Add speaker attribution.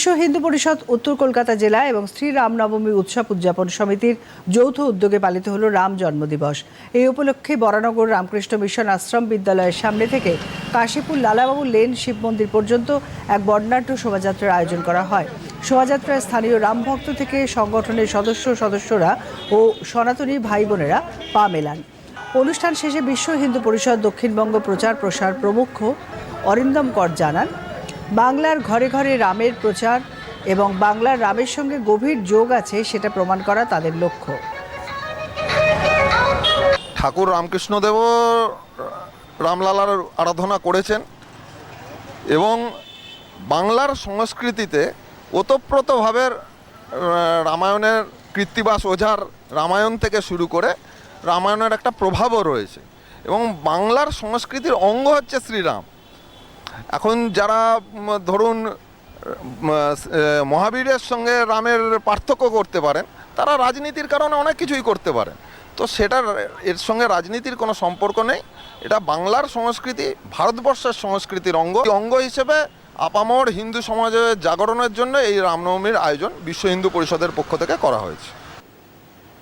Speaker 1: বিশ্ব হিন্দু পরিষদ উত্তর কলকাতা জেলা এবং শ্রী রামনবমী উৎসব উদযাপন সমিতির যৌথ উদ্যোগে পালিত হল রাম জন্মদিবস এই উপলক্ষে বরানগর রামকৃষ্ণ মিশন আশ্রম বিদ্যালয়ের সামনে থেকে কাশীপুর লালাবাবু লেন শিব মন্দির পর্যন্ত এক বর্ণাঢ্য শোভাযাত্রার আয়োজন করা হয় শোভাযাত্রায় স্থানীয় রামভক্ত থেকে সংগঠনের সদস্য সদস্যরা ও সনাতনী ভাই বোনেরা পা মেলান অনুষ্ঠান শেষে বিশ্ব হিন্দু পরিষদ দক্ষিণবঙ্গ প্রচার প্রসার প্রমুখ অরিন্দম কর জানান বাংলার ঘরে ঘরে রামের প্রচার এবং বাংলার রামের সঙ্গে গভীর যোগ আছে সেটা প্রমাণ করা তাদের লক্ষ্য
Speaker 2: ঠাকুর রামকৃষ্ণদেব রামলালার আরাধনা করেছেন এবং বাংলার সংস্কৃতিতে ওতপ্রোতভাবে রামায়ণের কৃত্তিবাস ওঝার রামায়ণ থেকে শুরু করে রামায়ণের একটা প্রভাবও রয়েছে এবং বাংলার সংস্কৃতির অঙ্গ হচ্ছে শ্রীরাম এখন যারা ধরুন মহাবীরের সঙ্গে রামের পার্থক্য করতে পারেন তারা রাজনীতির কারণে অনেক কিছুই করতে পারেন তো সেটা এর সঙ্গে রাজনীতির কোনো সম্পর্ক নেই এটা বাংলার সংস্কৃতি ভারতবর্ষের সংস্কৃতির অঙ্গ অঙ্গ হিসেবে আপামর হিন্দু সমাজে জাগরণের জন্য এই রামনবমীর আয়োজন বিশ্ব হিন্দু পরিষদের পক্ষ থেকে করা হয়েছে